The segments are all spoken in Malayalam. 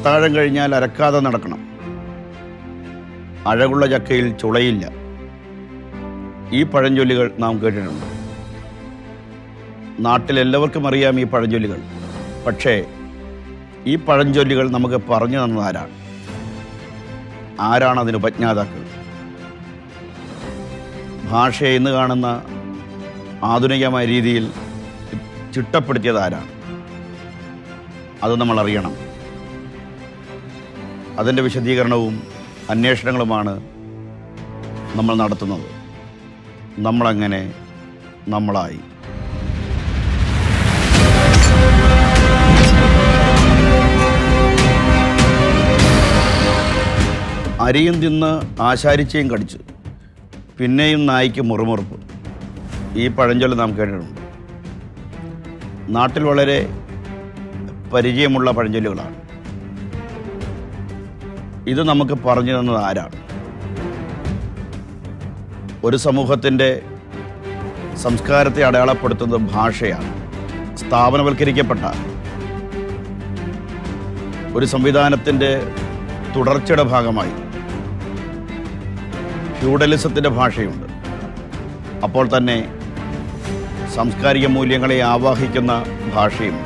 അത്താഴം കഴിഞ്ഞാൽ അരക്കാതെ നടക്കണം. അഴകുള്ള ചക്കയിൽ ചുളയില്ല. ഈ പഴഞ്ചൊല്ലുകൾ നാം കേട്ടിട്ടുണ്ട്. നാട്ടിലെല്ലാവർക്കും അറിയാം ഈ പഴഞ്ചൊല്ലുകൾ. പക്ഷേ ഈ പഴഞ്ചൊല്ലുകൾ നമുക്ക് പറഞ്ഞു തന്നത് ആരാണ്? ആരാണ് അതിന് ഉപജ്ഞാതാക്കൾ? ഭാഷയെ ഇന്ന് കാണുന്ന ആധുനികമായ രീതിയിൽ ചിട്ടപ്പെടുത്തിയത് ആരാണ്? അത് നമ്മൾ അറിയണം. അതിന്റെ വിശദീകരണവും അന്വേഷണങ്ങളുമാണ് നമ്മൾ നടത്തുന്നത്. നമ്മളങ്ങനെ നമ്മളായി. അരിയും തിന്ന് ആശാരിച്ചയും കടിച്ചു പിന്നെയും നായ്ക്ക് മുറുമുറുപ്പ്. ഈ പഴഞ്ചൊല്ല് നാം കേട്ടിട്ടുണ്ട്. നാട്ടിൽ വളരെ പരിചയമുള്ള പഴഞ്ചൊല്ലുകളാണ്. ഇത് നമുക്ക് പറഞ്ഞു തന്നത് ആരാണ്? ഒരു സമൂഹത്തിന്റെ സംസ്കാരത്തെ അടയാളപ്പെടുത്തുന്നത് ഭാഷയാണ്. സ്ഥാപനവൽക്കരിക്കപ്പെട്ട ഒരു സംവിധാനത്തിന്റെ തുടർച്ചയുടെ ഭാഗമായി ഫ്യൂഡലിസത്തിന്റെ ഭാഷയുണ്ട്. അപ്പോൾ തന്നെ സാംസ്കാരിക മൂല്യങ്ങളെ ആവാഹിക്കുന്ന ഭാഷയും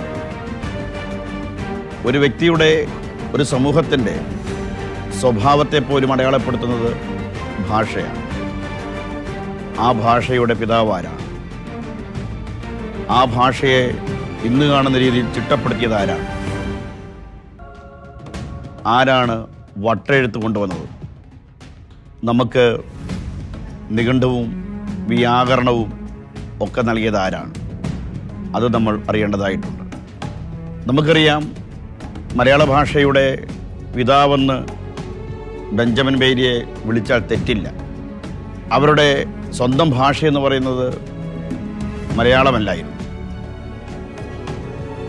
ഒരു വ്യക്തിയുടെ ഒരു സമൂഹത്തിന്റെ സ്വഭാവത്തെ പോലും അടയാളപ്പെടുത്തുന്നത് ഭാഷയാണ്. ആ ഭാഷയുടെ പിതാവാരാണ് ആ ഭാഷയെ ഇന്ന് കാണുന്ന രീതിയിൽ ചിട്ടപ്പെടുത്തിയത് ആരാണ് ആരാണ് വട്ടെഴുത്ത് കൊണ്ടുവന്നത്? നമുക്ക് നിഘണ്ടവും വ്യാകരണവും ഒക്കെ നൽകിയത് ആരാണ്? അത് നമ്മൾ അറിയേണ്ടതായിട്ടുണ്ട്. നമുക്കറിയാം മലയാള ഭാഷയുടെ പിതാവെന്ന് ബെഞ്ചമിൻ ബേരിയെ വിളിച്ചാൽ തെറ്റില്ല. അവരുടെ സ്വന്തം ഭാഷ എന്ന് പറയുന്നത് മലയാളമല്ലായിരുന്നു.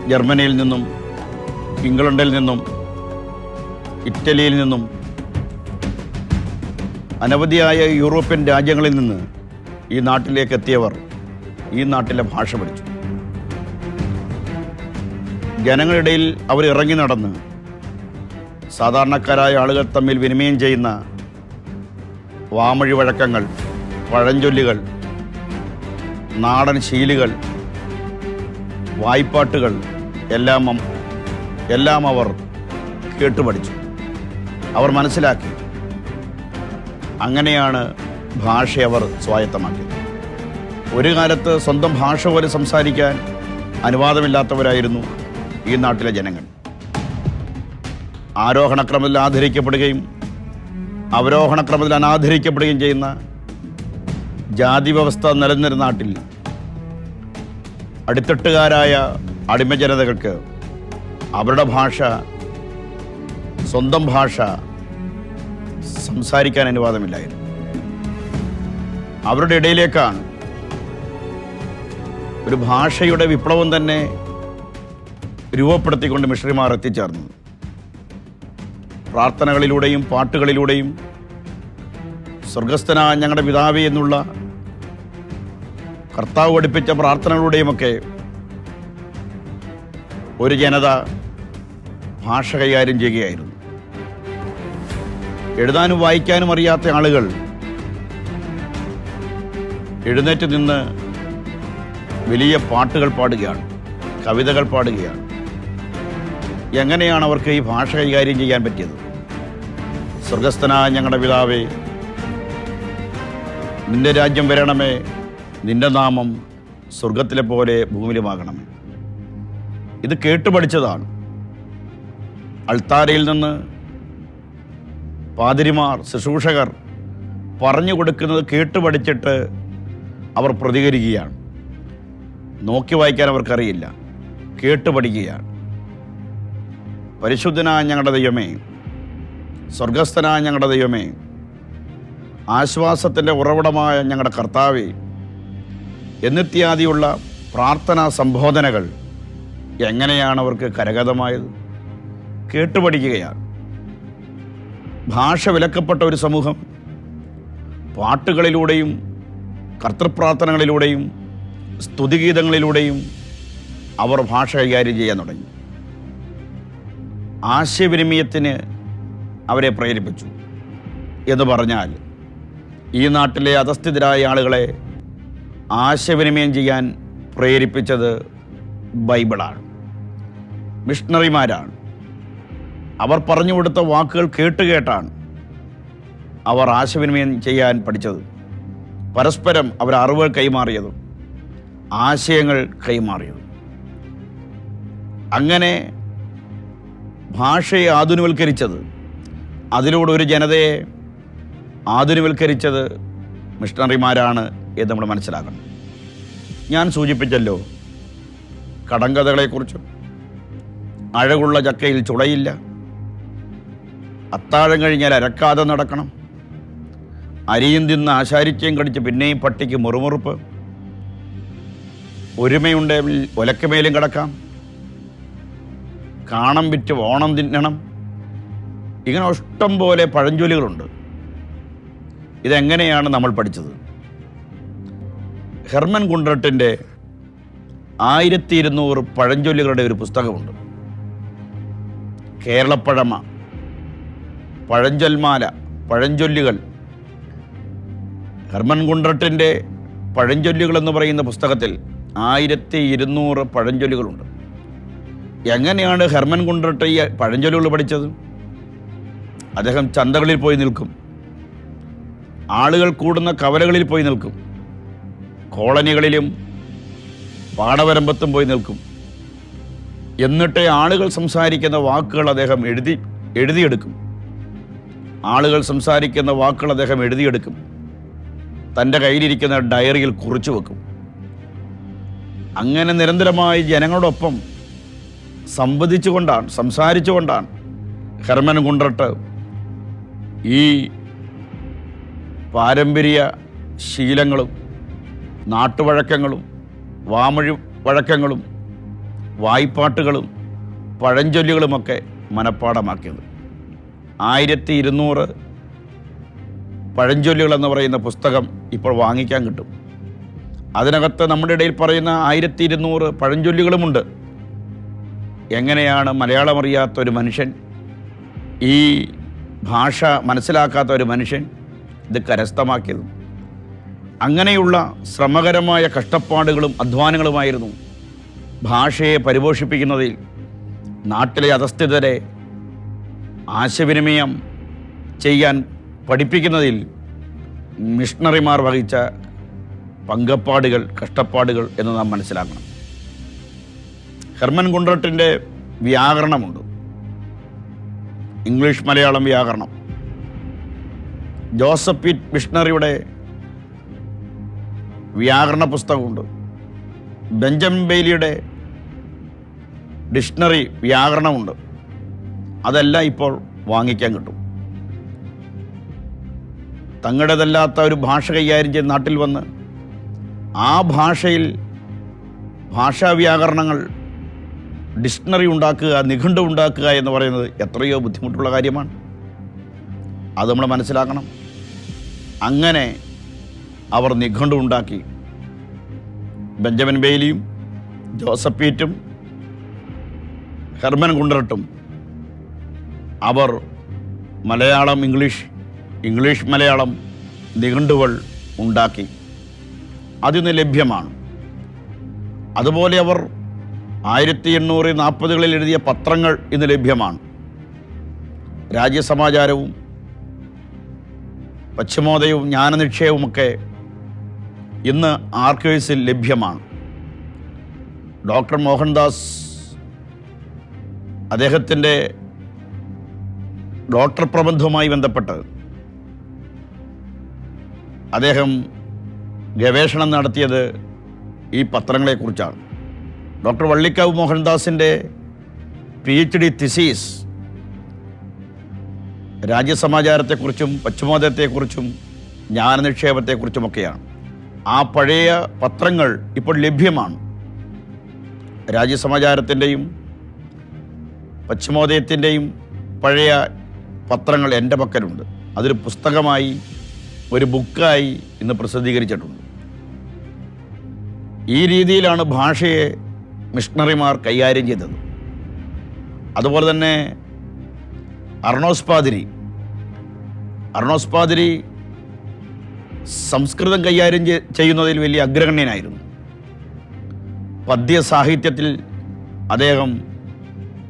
ജർമ്മനിയിൽ നിന്നും ഇംഗ്ലണ്ടിൽ നിന്നും ഇറ്റലിയിൽ നിന്നും അനവധിയായ യൂറോപ്യൻ രാജ്യങ്ങളിൽ നിന്ന് ഈ നാട്ടിലേക്ക് എത്തിയവർ ഈ നാട്ടിലെ ഭാഷ പഠിച്ചു. ജനങ്ങളിടയിൽ അവർ ഇറങ്ങി നടന്ന് സാധാരണക്കാരായ ആളുകൾ തമ്മിൽ വിനിമയം ചെയ്യുന്ന വാമൊഴി വഴക്കങ്ങൾ പഴഞ്ചൊല്ലുകൾ നാടൻ ശീലുകൾ വായ്പാട്ടുകൾ എല്ലാം എല്ലാം അവർ കേട്ടുപഠിച്ചു. അവർ മനസ്സിലാക്കി. അങ്ങനെയാണ് ഭാഷ അവർ സ്വായത്തമാക്കിയത്. ഒരു കാലത്ത് സ്വന്തം ഭാഷ പോലെ സംസാരിക്കാൻ അനുവാദമില്ലാത്തവരായിരുന്നു ഈ നാട്ടിലെ ജനങ്ങൾ. ആരോഹണക്രമത്തിൽ ആദരിക്കപ്പെടുകയും അവരോഹണക്രമത്തിൽ അനാദരിക്കപ്പെടുകയും ചെയ്യുന്ന ജാതി വ്യവസ്ഥ നിലനിന്നിരുന്ന നാട്ടിൽ അടിത്തട്ടുകാരായ അടിമജനതകൾക്ക് അവരുടെ ഭാഷ സ്വന്തം ഭാഷ സംസാരിക്കാൻ അനുവാദമില്ലായിരുന്നു. അവരുടെ ഇടയിലേക്കാണ് ഒരു ഭാഷയുടെ വിപ്ലവം തന്നെ രൂപപ്പെടുത്തിക്കൊണ്ട് മിഷണറിമാർ എത്തിച്ചേർന്നത്. പ്രാർത്ഥനകളിലൂടെയും പാട്ടുകളിലൂടെയും സ്വർഗസ്ഥനായ ഞങ്ങളുടെ പിതാവേ എന്നുള്ള കർത്താവ് പഠിപ്പിച്ച പ്രാർത്ഥനകളുടെയുമൊക്കെ ഒരു ജനത ഭാഷ കൈകാര്യം ചെയ്യുകയായിരുന്നു. എഴുതാനും വായിക്കാനും അറിയാത്ത ആളുകൾ എഴുന്നേറ്റ് നിന്ന് വലിയ പാട്ടുകൾ പാടുകയാണ് കവിതകൾ പാടുകയാണ്. എങ്ങനെയാണ് അവർക്ക് ഈ ഭാഷ കൈകാര്യം ചെയ്യാൻ പറ്റിയത്? സ്വർഗസ്ഥനായ ഞങ്ങളുടെ പിതാവേ നിന്റെ രാജ്യം വരണമേ നിന്റെ നാമം സ്വർഗത്തിലെ പോലെ ഭൂമിയിലുമാകണമേ. ഇത് കേട്ടു പഠിച്ചതാണ്. അൾത്താരയിൽ നിന്ന് പാതിരിമാർ ശുശ്രൂഷകർ പറഞ്ഞു കൊടുക്കുന്നത് കേട്ടു പഠിച്ചിട്ട് അവർ പ്രതികരിക്കുകയാണ്. നോക്കി വായിക്കാൻ അവർക്കറിയില്ല. കേട്ടു പഠിക്കുകയാണ്. പരിശുദ്ധനായ ഞങ്ങളുടെ ദൈവമേ സ്വർഗസ്ഥനായ ഞങ്ങളുടെ ദൈവമേ ആശ്വാസത്തിന്റെ ഉറവിടമായ ഞങ്ങളുടെ കർത്താവെ എന്നിത്യാദിയുള്ള പ്രാർത്ഥനാ സംബോധനകൾ എങ്ങനെയാണ് അവർക്ക് കരഗതമായത്? കേട്ടുപഠിക്കുകയാണ്. ഭാഷ വിലക്കപ്പെട്ട ഒരു സമൂഹം പാട്ടുകളിലൂടെയും കർത്തൃപ്രാർത്ഥനകളിലൂടെയും സ്തുതിഗീതങ്ങളിലൂടെയും അവർ ഭാഷ കൈകാര്യം ചെയ്യാൻ തുടങ്ങി. ആശയവിനിമയത്തിന് അവരെ പ്രേരിപ്പിച്ചു. എന്ന് പറഞ്ഞാൽ ഈ നാട്ടിലെ അധസ്ഥിതരായ ആളുകളെ ആശയവിനിമയം ചെയ്യാൻ പ്രേരിപ്പിച്ചത് ബൈബിളാണ്. മിഷണറിമാരാണ്. അവർ പറഞ്ഞു കൊടുത്ത വാക്കുകൾ കേട്ടുകേട്ടാണ് അവർ ആശയവിനിമയം ചെയ്യാൻ പഠിച്ചത്. പരസ്പരം അവർ അറിവുകൾ കൈമാറിയതും ആശയങ്ങൾ കൈമാറിയതും. അങ്ങനെ ഭാഷയെ ആധുനിവൽക്കരിച്ചത് അതിലൂടെ ഒരു ജനതയെ ആധുനിവൽക്കരിച്ചത് മിഷണറിമാരാണ് എന്ന് നമ്മൾ മനസ്സിലാക്കണം. ഞാൻ സൂചിപ്പിച്ചല്ലോ കടങ്കഥകളെക്കുറിച്ചും അഴകുള്ള ചക്കയിൽ ചുളയില്ല അത്താഴം കഴിഞ്ഞാൽ അരക്കാതെ നടക്കണം അരിയും തിന്ന് ആശാരിച്ചയും കടിച്ച് പിന്നെയും പട്ടിക്ക് മുറുമുറുപ്പ് ഒരുമയുണ്ടെങ്കിൽ ഒലക്കമേലും കിടക്കാം കാണം വിറ്റ് ഓണം തിന്നണം ഇങ്ങനെ ഇഷ്ടം പോലെ പഴഞ്ചൊല്ലുകളുണ്ട്. ഇതെങ്ങനെയാണ് നമ്മൾ പഠിച്ചത്? ഹെർമൻ കുണ്ടട്ടിന്റെ ആയിരത്തി ഇരുന്നൂറ് പഴഞ്ചൊല്ലുകളുടെ ഒരു പുസ്തകമുണ്ട്. കേരളപ്പഴമ പഴഞ്ചൊൽമാല പഴഞ്ചൊല്ലുകൾ. ഹെർമൻ കുണ്ടട്ടിന്റെ പഴഞ്ചൊല്ലുകൾ എന്ന് പറയുന്ന പുസ്തകത്തിൽ ആയിരത്തി ഇരുന്നൂറ് പഴഞ്ചൊല്ലുകളുണ്ട്. എങ്ങനെയാണ് ഹെർമൻ കുണ്ടട്ട് ഈ പഴഞ്ചൊല്ലുകൾ പഠിച്ചത്? അദ്ദേഹം ചന്തകളിൽ പോയി നിൽക്കും. ആളുകൾ കൂടുന്ന കവലകളിൽ പോയി നിൽക്കും. കോളനികളിലും പാടവരമ്പത്തും പോയി നിൽക്കും. എന്നിട്ട് ആളുകൾ സംസാരിക്കുന്ന വാക്കുകൾ അദ്ദേഹം എഴുതി എഴുതിയെടുക്കും. ആളുകൾ സംസാരിക്കുന്ന വാക്കുകൾ അദ്ദേഹം എഴുതിയെടുക്കും. തന്റെ കയ്യിലിരിക്കുന്ന ഡയറിയിൽ കുറിച്ചു വെക്കും. അങ്ങനെ നിരന്തരമായി ജനങ്ങളോടൊപ്പം സംവദിച്ചുകൊണ്ടാണ് സംസാരിച്ചുകൊണ്ടാണ് ഹെർമൻ കുണ്ട്രട്ട് ഈ പാരമ്പര്യ ശീലങ്ങളും നാട്ടുവഴക്കങ്ങളും വാമൊഴി വഴക്കങ്ങളും വായ്പാട്ടുകളും പഴഞ്ചൊല്ലുകളുമൊക്കെ മനഃപ്പാടമാക്കിയത്. ആയിരത്തി ഇരുന്നൂറ് പഴഞ്ചൊല്ലുകൾ എന്ന് പറയുന്ന പുസ്തകം ഇപ്പോൾ വാങ്ങിക്കാൻ കിട്ടും. അതിനകത്ത് നമ്മുടെ ഇടയിൽ പറയുന്ന ആയിരത്തി ഇരുന്നൂറ് പഴഞ്ചൊല്ലുകളുമുണ്ട്. എങ്ങനെയാണ് മലയാളം അറിയാത്ത ഒരു മനുഷ്യൻ ഈ ഭാഷ മനസ്സിലാക്കാത്ത ഒരു മനുഷ്യൻ ഇത് കരസ്ഥമാക്കിയത്. അങ്ങനെയുള്ള ശ്രമകരമായ കഷ്ടപ്പാടുകളും അധ്വാനങ്ങളുമായിരുന്നു ഭാഷയെ പരിപോഷിപ്പിക്കുന്നതിൽ നാട്ടിലെ അധസ്ഥിതരെ ആശയവിനിമയം ചെയ്യാൻ പഠിപ്പിക്കുന്നതിൽ മിഷണറിമാർ വഹിച്ച പങ്കപ്പാടുകൾ കഷ്ടപ്പാടുകൾ എന്ന് നാം മനസ്സിലാക്കണം. ഹെർമൻ കുണ്ട്രട്ടിന്റെ വ്യാകരണമുണ്ട്. ഇംഗ്ലീഷ് മലയാളം വ്യാകരണം. ജോസഫ് പിറ്റ് മിഷണറിയുടെ വ്യാകരണ പുസ്തകമുണ്ട്. ബെഞ്ചമിൻ ബെയ്ലിയുടെ ഡിക്ഷണറി വ്യാകരണമുണ്ട്. അതെല്ലാം ഇപ്പോൾ വാങ്ങിക്കാൻ കിട്ടും. തങ്ങളുടേതല്ലാത്ത ഒരു ഭാഷ കൈകാര്യം ചെയ്ത് നാട്ടിൽ വന്ന് ആ ഭാഷയിൽ ഭാഷാ വ്യാകരണങ്ങൾ ഡിക്ഷണറി ഉണ്ടാക്കുക നിഘണ്ടു ഉണ്ടാക്കുക എന്ന് പറയുന്നത് എത്രയോ ബുദ്ധിമുട്ടുള്ള കാര്യമാണ്. അത് നമ്മൾ മനസ്സിലാക്കണം. അങ്ങനെ അവർ നിഘണ്ടു ഉണ്ടാക്കി. ബെഞ്ചമിൻ ബെയ്ലിയും ജോസഫ് പീറ്റും ഹെർമൻ കുണ്ടറട്ടും അവർ മലയാളം ഇംഗ്ലീഷ് ഇംഗ്ലീഷ് മലയാളം നിഘണ്ടുകൾ ഉണ്ടാക്കി. അതിന് ലഭ്യമാണ്. അതുപോലെ അവർ ആയിരത്തി എണ്ണൂറ് നാൽപ്പതുകളിൽ എഴുതിയ പത്രങ്ങൾ ഇന്ന് ലഭ്യമാണ്. രാജ്യസമാചാരവും പശ്ചിമോദയവും ജ്ഞാനനിക്ഷേപവുമൊക്കെ ഇന്ന് ആർക്കൈവ്സിൽ ലഭ്യമാണ്. ഡോക്ടർ മോഹൻദാസ് അദ്ദേഹത്തിന്റെ ഡോക്ടർ പ്രബന്ധവുമായി ബന്ധപ്പെട്ട് അദ്ദേഹം ഗവേഷണം നടത്തിയത് ഈ പത്രങ്ങളെക്കുറിച്ചാണ്. ഡോക്ടർ വള്ളിക്കാവ് മോഹൻദാസിന്റെ പി എച്ച് ഡി തിസീസ് രാജ്യസമാചാരത്തെക്കുറിച്ചും പശ്ചിമോദയത്തെക്കുറിച്ചും ജ്ഞാനനിക്ഷേപത്തെക്കുറിച്ചുമൊക്കെയാണ്. ആ പഴയ പത്രങ്ങൾ ഇപ്പോൾ ലഭ്യമാണ്. രാജ്യസമാചാരത്തിന്റെയും പശ്ചിമോദയത്തിന്റെയും പഴയ പത്രങ്ങൾ എന്റെ പക്കലുണ്ട്. അതൊരു പുസ്തകമായി ഒരു ബുക്കായി ഇന്ന് പ്രസിദ്ധീകരിച്ചിട്ടുണ്ട്. ഈ രീതിയിലാണ് ഭാഷയെ മിഷണറിമാർ കൈകാര്യം ചെയ്തത്. അതുപോലെ തന്നെ അർണോസ് പാതിരി അർണോസ് പാതിരി സംസ്കൃതം കൈകാര്യം ചെയ്യുന്നതിൽ വലിയ അഗ്രഗണ്യനായിരുന്നു. പദ്യ സാഹിത്യത്തിൽ അദ്ദേഹം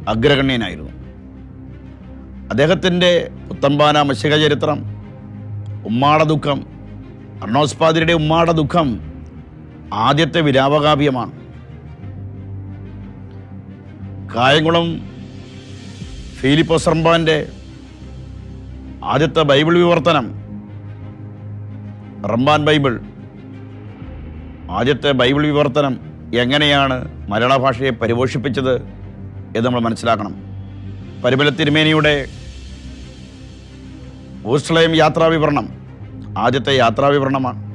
അഗ്രഗണ്യനായിരുന്നു. അദ്ദേഹത്തിന്റെ പുത്തമ്പാന മശിക ചരിത്രം ഉമ്മാട ദുഃഖം അർണോസ് പാതിരിയുടെ ഉമ്മാട ദുഃഖം ആദ്യത്തെ വിലാപകാവ്യമാണ്. കായംകുളം ഫിലിപ്പോസ് റംബാന്റെ ആദ്യത്തെ ബൈബിൾ വിവർത്തനം. റംബാൻ ബൈബിൾ. ആദ്യത്തെ ബൈബിൾ വിവർത്തനം എങ്ങനെയാണ് മലയാള ഭാഷയെ പരിപോഷിപ്പിച്ചത് എന്ന് നമ്മൾ മനസ്സിലാക്കണം. പരിമല തിരുമേനിയുടെ ഓസ്ട്രേലിയം യാത്രാ വിവരണം ആദ്യത്തെ യാത്രാ വിവരണമാണ്.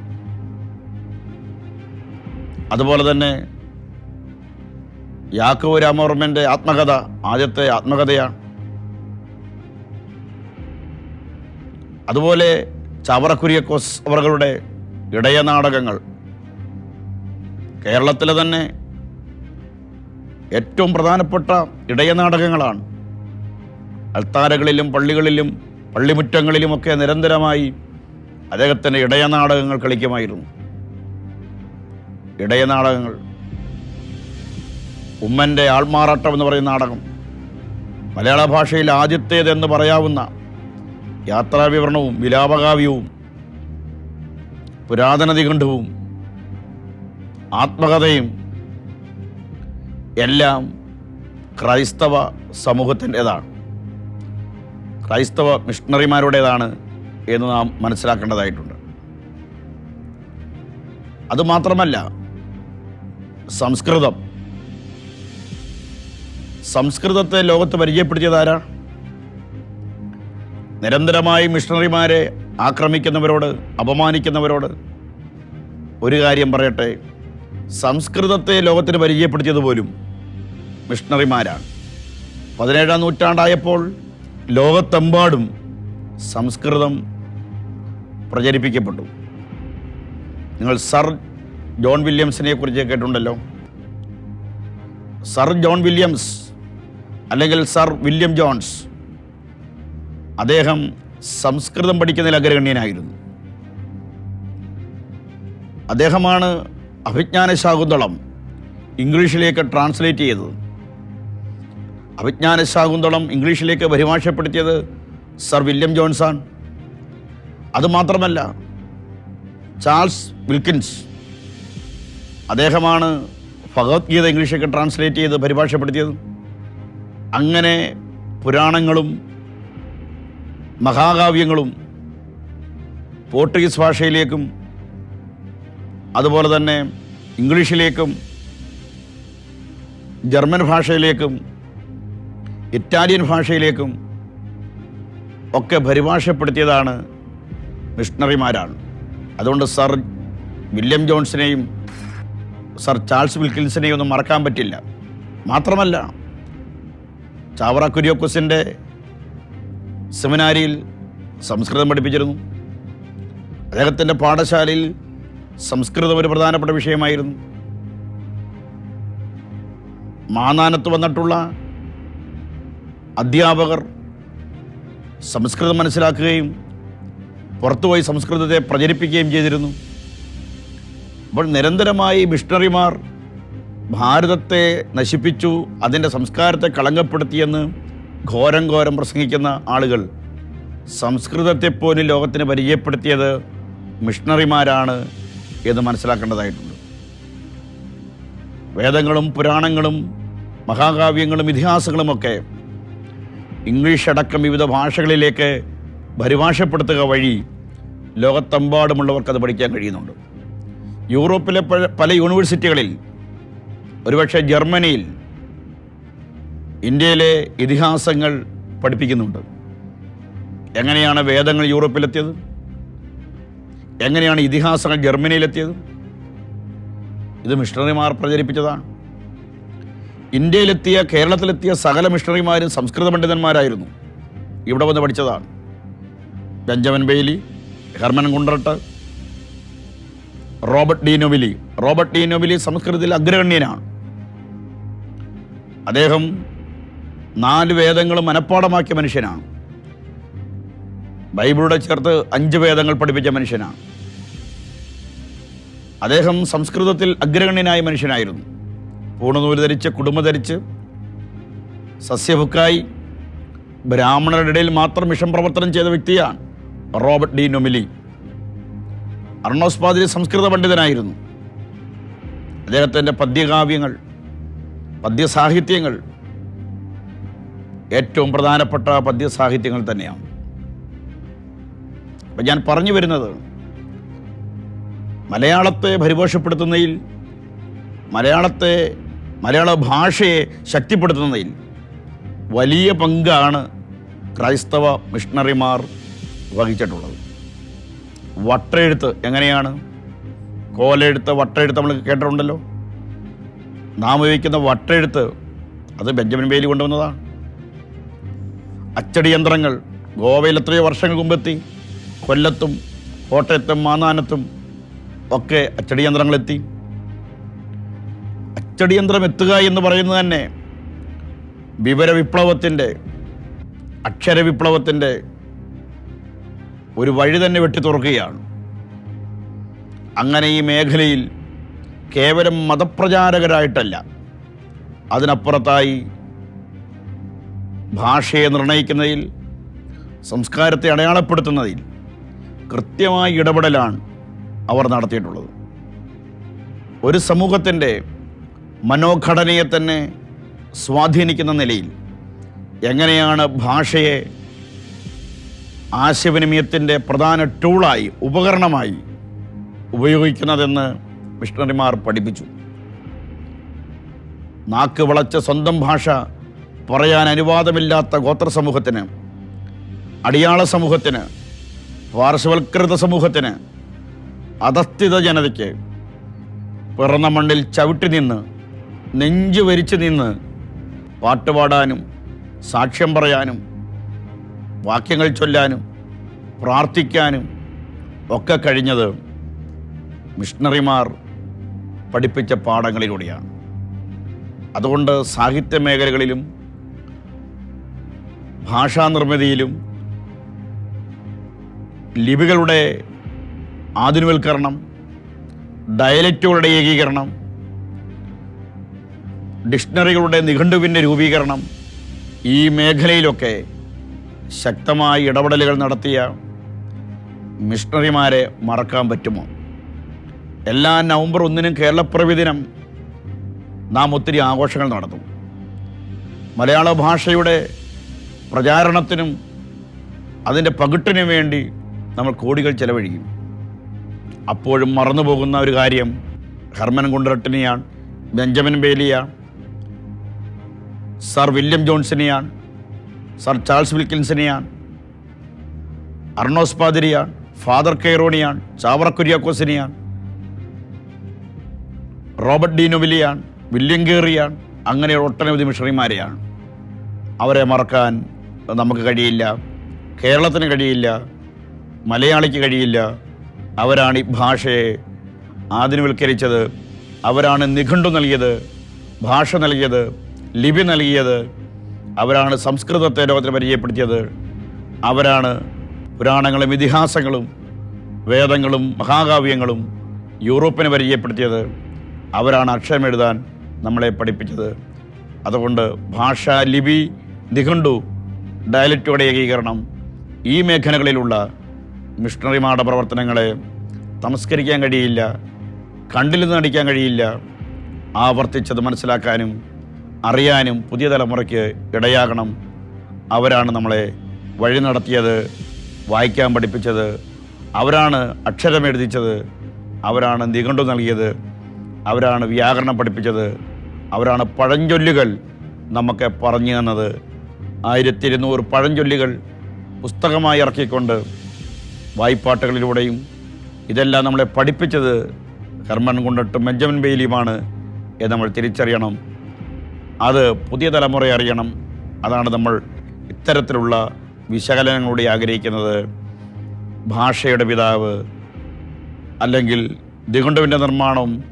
അതുപോലെ തന്നെ യാക്കോ രാമവർമ്മന്റെ ആത്മകഥ ആദ്യത്തെ ആത്മകഥയാണ് അതുപോലെ ചവറ അവറുകളുടെ ഇടയ നാടകങ്ങൾ. കേരളത്തിലെ തന്നെ ഏറ്റവും പ്രധാനപ്പെട്ട ഇടയ നാടകങ്ങളാണ്. അൾത്താരകളിലും പള്ളികളിലും പള്ളിമുറ്റങ്ങളിലുമൊക്കെ നിരന്തരമായി അദ്ദേഹത്തിന്റെ ഇടയ നാടകങ്ങൾ കളിക്കുമായിരുന്നു. ഇടയ നാടകങ്ങൾ ഉമ്മന്റെ ആൾമാറാട്ടം എന്ന് പറയുന്ന നാടകം. മലയാള ഭാഷയിൽ ആദ്യത്തേതെന്ന് പറയാവുന്ന യാത്രാവിവരണവും വിലാപകാവ്യവും പുരാതന നിഘണ്ടുവും ആത്മകഥയും എല്ലാം ക്രൈസ്തവ സമൂഹത്തിന്റെതാണ്. ക്രൈസ്തവ മിഷണറിമാരുടേതാണ് എന്ന് നാം മനസ്സിലാക്കേണ്ടതായിട്ടുണ്ട്. അതുമാത്രമല്ല സംസ്കൃതം സംസ്കൃതത്തെ ലോകത്ത് പരിചയപ്പെടുത്തിയത് ആരാ? നിരന്തരമായി മിഷണറിമാരെ ആക്രമിക്കുന്നവരോട് അപമാനിക്കുന്നവരോട് ഒരു കാര്യം പറയട്ടെ. സംസ്കൃതത്തെ ലോകത്തിന് പരിചയപ്പെടുത്തിയത് പോലും മിഷണറിമാരാണ്. പതിനേഴാം നൂറ്റാണ്ടായപ്പോൾ ലോകത്തെമ്പാടും സംസ്കൃതം പ്രചരിപ്പിക്കപ്പെട്ടു. നിങ്ങൾ സർ ജോൺ വില്യംസിനെ കുറിച്ച് കേട്ടിട്ടുണ്ടല്ലോ. സർ ജോൺ വില്യംസ് അല്ലെങ്കിൽ സർ വില്യം ജോൺസ് അദ്ദേഹം സംസ്കൃതം പഠിക്കുന്നതിൽ അഗ്രഗണ്യനായിരുന്നു അദ്ദേഹമാണ് അഭിജ്ഞാന ശാകുന്തളം ഇംഗ്ലീഷിലേക്ക് ട്രാൻസ്ലേറ്റ് ചെയ്തത്. അഭിജ്ഞാന ശാകുന്തളം ഇംഗ്ലീഷിലേക്ക് പരിഭാഷപ്പെടുത്തിയത് സർ വില്യം ജോൺസാണ്. അതുമാത്രമല്ല ചാൾസ് വിൽക്കിൻസ് അദ്ദേഹമാണ് ഭഗവത്ഗീത ഇംഗ്ലീഷിലേക്ക് ട്രാൻസ്ലേറ്റ് ചെയ്ത് പരിഭാഷപ്പെടുത്തിയത്. അങ്ങനെ പുരാണങ്ങളും മഹാകാവ്യങ്ങളും പോർട്ടുഗീസ് ഭാഷയിലേക്കും അതുപോലെ തന്നെ ഇംഗ്ലീഷിലേക്കും ജർമ്മൻ ഭാഷയിലേക്കും ഇറ്റാലിയൻ ഭാഷയിലേക്കും ഒക്കെ പരിഭാഷപ്പെടുത്തിയതാണ് മിഷണറിമാരാണ്. അതുകൊണ്ട് സർ വില്യം ജോൺസിനെയും സർ ചാൾസ് വിൽക്കിൻസിനെയും ഒന്നും മറക്കാൻ പറ്റില്ല. മാത്രമല്ല ചാവറ കുര്യോക്കസിന്റെ സെമിനാരിയിൽ സംസ്കൃതം പഠിപ്പിച്ചിരുന്നു. അദ്ദേഹത്തിന്റെ പാഠശാലയിൽ സംസ്കൃതം ഒരു പ്രധാനപ്പെട്ട വിഷയമായിരുന്നു. മാനാനത്ത് വന്നിട്ടുള്ള അധ്യാപകർ സംസ്കൃതം മനസ്സിലാക്കുകയും പുറത്തുപോയി സംസ്കൃതത്തെ പ്രചരിപ്പിക്കുകയും ചെയ്തിരുന്നു. അപ്പോൾ നിരന്തരമായി മിഷണറിമാർ ഭാരതത്തെ നശിപ്പിച്ചു അതിന്റെ സംസ്കാരത്തെ കളങ്കപ്പെടുത്തിയെന്ന് ഘോരം ഘോരം പ്രസംഗിക്കുന്ന ആളുകൾ സംസ്കൃതത്തെപ്പോലും ലോകത്തിന് പരിചയപ്പെടുത്തിയത് മിഷണറിമാരാണ് എന്ന് മനസ്സിലാക്കേണ്ടതായിട്ടുണ്ട്. വേദങ്ങളും പുരാണങ്ങളും മഹാകാവ്യങ്ങളും ഇതിഹാസങ്ങളുമൊക്കെ ഇംഗ്ലീഷ് അടക്കം വിവിധ ഭാഷകളിലേക്ക് പരിഭാഷപ്പെടുത്തുക വഴി ലോകത്തെമ്പാടുമുള്ളവർക്ക് അത് പഠിക്കാൻ കഴിയുന്നുണ്ട്. യൂറോപ്പിലെ പല- യൂണിവേഴ്സിറ്റികളിൽ ഒരുപക്ഷെ ജർമ്മനിയിൽ ഇന്ത്യയിലെ ഇതിഹാസങ്ങൾ പഠിപ്പിക്കുന്നുണ്ട്. എങ്ങനെയാണ് വേദങ്ങൾ യൂറോപ്പിലെത്തിയത്? എങ്ങനെയാണ് ഇതിഹാസങ്ങൾ ജർമ്മനിയിലെത്തിയത്? ഇത് മിഷണറിമാർ പ്രചരിപ്പിച്ചതാണ്. ഇന്ത്യയിലെത്തിയ കേരളത്തിലെത്തിയ സകല മിഷണറിമാരും സംസ്കൃത പണ്ഡിതന്മാരായിരുന്നു. ഇവിടെ വന്ന് പഠിച്ചതാണ്. Benjamin Bailey Hermann Gundert Robert de Nobili Robert de Nobili സംസ്കൃതത്തിൽ അഗ്രഗണ്യനാണ്. അദ്ദേഹം നാല് വേദങ്ങൾ മനഃപ്പാടമാക്കിയ മനുഷ്യനാണ്. ബൈബിളുടെ ചേർത്ത് അഞ്ച് വേദങ്ങൾ പഠിപ്പിച്ച മനുഷ്യനാണ്. അദ്ദേഹം സംസ്കൃതത്തിൽ അഗ്രഗണ്യനായ മനുഷ്യനായിരുന്നു. പൂണനൂൽ ധരിച്ച് കുടുംബ ധരിച്ച് സസ്യഭുക്കായി ബ്രാഹ്മണരുടെ ഇടയിൽ മാത്രം മിഷൻ പ്രവർത്തനം ചെയ്ത വ്യക്തിയാണ് റോബർട്ട് ഡി നൊമിലി. അർണോസ് പാതിരി സംസ്കൃത പണ്ഡിതനായിരുന്നു. അദ്ദേഹത്തിന്റെ പദ്യകാവ്യങ്ങൾ പദ്യസാഹിത്യങ്ങൾ ഏറ്റവും പ്രധാനപ്പെട്ട പദ്യസാഹിത്യങ്ങൾ തന്നെയാണ്. അപ്പം ഞാൻ പറഞ്ഞു വരുന്നത് മലയാളത്തെ പരിപോഷപ്പെടുത്തുന്നതിൽ മലയാളത്തെ മലയാള ഭാഷയെ ശക്തിപ്പെടുത്തുന്നതിൽ വലിയ പങ്കാണ് ക്രൈസ്തവ മിഷണറിമാർ വഹിച്ചിട്ടുള്ളത്. വട്ടെഴുത്ത് എങ്ങനെയാണ്? കോലെഴുത്ത് വട്ടെഴുത്ത് നമ്മൾ കേട്ടിട്ടുണ്ടല്ലോ. നാം ഉപയോഗിക്കുന്ന വട്ടെഴുത്ത് അത് ബെഞ്ചമിൻ ബേലി കൊണ്ടുവന്നതാണ് അച്ചടി യന്ത്രങ്ങൾ ഗോവയിൽ എത്രയോ വർഷങ്ങൾ മുമ്പെത്തി. കൊല്ലത്തും കോട്ടയത്തും മാന്നാനത്തും ഒക്കെ അച്ചടി യന്ത്രങ്ങളെത്തി. അച്ചടി യന്ത്രം എത്തുക എന്ന് പറയുന്നത് തന്നെ വിവരവിപ്ലവത്തിന്റെ അക്ഷരവിപ്ലവത്തിന്റെ ഒരു വഴി തന്നെ വെട്ടി തുറക്കുകയാണ് അങ്ങനെ ഈ മേഖലയിൽ കേവലം മതപ്രചാരകരായിട്ടല്ല. അതിനപ്പുറത്തായി ഭാഷയെ നിർണയിക്കുന്നതിൽ സംസ്കാരത്തെ അടയാളപ്പെടുത്തുന്നതിൽ കൃത്യമായ ഇടപെടലാണ് അവർ നടത്തിയിട്ടുള്ളത്. ഒരു സമൂഹത്തിന്റെ മനോഘടനയെ തന്നെ സ്വാധീനിക്കുന്ന നിലയിൽ എങ്ങനെയാണ് ഭാഷയെ ആശയവിനിമയത്തിന്റെ പ്രധാന ടൂളായി ഉപകരണമായി ഉപയോഗിക്കുന്നതെന്ന് മിഷണറിമാർ പഠിപ്പിച്ചു. നാക്ക് വളച്ച സ്വന്തം ഭാഷ പറയാൻ അനുവാദമില്ലാത്ത ഗോത്ര സമൂഹത്തിന് അടിയാള സമൂഹത്തിന് പാർശ്വവൽകൃത സമൂഹത്തിന് അധസ്ഥിത ജനതയ്ക്ക് പിറന്ന മണ്ണിൽ ചവിട്ടി നിന്ന് നെഞ്ചു വരിച്ചു നിന്ന് പാട്ടുപാടാനും സാക്ഷ്യം പറയാനും വാക്യങ്ങൾ ചൊല്ലാനും പ്രാർത്ഥിക്കാനും ഒക്കെ കഴിഞ്ഞത് മിഷണറിമാർ പഠിപ്പിച്ച പാഠങ്ങളിലൂടെയാണ്. അതുകൊണ്ട് സാഹിത്യ മേഖലകളിലും ഭാഷാനിർമ്മിതിയിലും ലിപികളുടെ ആധുനികവൽക്കരണം ഡയലക്റ്റുകളുടെ ഏകീകരണം ഡിക്ഷണറികളുടെ നിഘണ്ടുവിന്റെ രൂപീകരണം ഈ മേഖലയിലൊക്കെ ശക്തമായ ഇടപെടലുകൾ നടത്തിയ മിഷണറിമാരെ മറക്കാൻ പറ്റുമോ? എല്ലാ നവംബർ ഒന്നിനും കേരളപ്പിറവി ദിനം നാം ഒത്തിരി ആഘോഷങ്ങൾ നടത്തും. മലയാള ഭാഷയുടെ പ്രചാരണത്തിനും അതിന്റെ പകിട്ടിനും വേണ്ടി നമ്മൾ കോടികൾ ചെലവഴിക്കും. അപ്പോഴും മറന്നു പോകുന്ന ഒരു കാര്യം ഹർമൻ കുണ്ടറട്ടിനെയാണ് ബെഞ്ചമിൻ ബേലിയാണ് സർ വില്യം ജോൺസിനെയാണ് സർ ചാൾസ് വിൽക്കിൻസിനെയാണ് അർണോസ് പാതിരിയാണ് ഫാദർ കെയറോണിയാണ് ചാവറ റോബർട്ട് ഡീനോവിലിയാണ് വില്യം കേറിയാണ് അങ്ങനെ ഒട്ടനവധി മിഷണറിമാരെയാണ്. അവരെ മറക്കാൻ നമുക്ക് കഴിയില്ല കേരളത്തിന് കഴിയില്ല മലയാളിക്ക് കഴിയില്ല. അവരാണ് ഈ ഭാഷയെ ആധുനിവൽക്കരിച്ചത് അവരാണ് നിഘണ്ടു നൽകിയത് ഭാഷ നൽകിയത് ലിപി നൽകിയത് അവരാണ് സംസ്കൃതത്തെ ലോകത്തിന് പരിചയപ്പെടുത്തിയത്. അവരാണ് പുരാണങ്ങളും ഇതിഹാസങ്ങളും വേദങ്ങളും മഹാകാവ്യങ്ങളും യൂറോപ്പിനെ പരിചയപ്പെടുത്തിയത്. അവരാണ് അക്ഷരം എഴുതാൻ നമ്മളെ പഠിപ്പിച്ചത്. അതുകൊണ്ട് ഭാഷാ ലിപി നിഘണ്ടു ഡയലക്റ്റുകളുടെ ഏകീകരണം ഈ മേഖലകളിലുള്ള മിഷണറിമാരുടെ പ്രവർത്തനങ്ങളെ തമസ്കരിക്കാൻ കഴിയില്ല കണ്ടിൽ നടിക്കാൻ കഴിയില്ല ആവർത്തിച്ചത് മനസ്സിലാക്കാനും അറിയാനും പുതിയ തലമുറയ്ക്ക് ഇടയാകണം. അവരാണ് നമ്മളെ വഴി നടത്തിയത് വായിക്കാൻ പഠിപ്പിച്ചത് അവരാണ് അക്ഷരം എഴുതിച്ചത് അവരാണ് നിഘണ്ടു നൽകിയത്. അവരാണ് വ്യാകരണം പഠിപ്പിച്ചത്. അവരാണ് പഴഞ്ചൊല്ലുകൾ നമുക്ക് പറഞ്ഞു തന്നത്. ആയിരത്തി ഇരുന്നൂറ് പഴഞ്ചൊല്ലുകൾ പുസ്തകമായി ഇറക്കിക്കൊണ്ട് വായ്പാട്ടുകളിലൂടെയും ഇതെല്ലാം നമ്മളെ പഠിപ്പിച്ചത് ഹെർമൻ കുണ്ടട്ടും ബെഞ്ചമിൻ ബെയിലിയുമാണ് എന്ന് നമ്മൾ തിരിച്ചറിയണം. അത് പുതിയ തലമുറ അറിയണം. അതാണ് നമ്മൾ ഇത്തരത്തിലുള്ള വിശകലനങ്ങളൂടെ ആഗ്രഹിക്കുന്നത്. ഭാഷയുടെ പിതാവ് അല്ലെങ്കിൽ ദിഗുണ്ടുവിന്റെ നിർമ്മാണം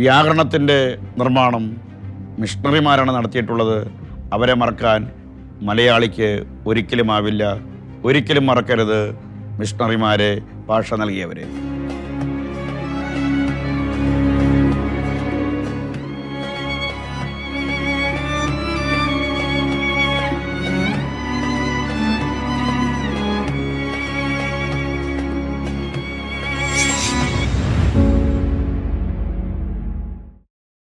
വ്യാകരണത്തിന്റെ നിർമ്മാണം മിഷണറിമാരാണ് നടത്തിയിട്ടുള്ളത്. അവരെ മറക്കാൻ മലയാളിക്ക് ഒരിക്കലും ആവില്ല. ഒരിക്കലും മറക്കരുത് മിഷണറിമാരെ ഭാഷ നൽകിയവരെ.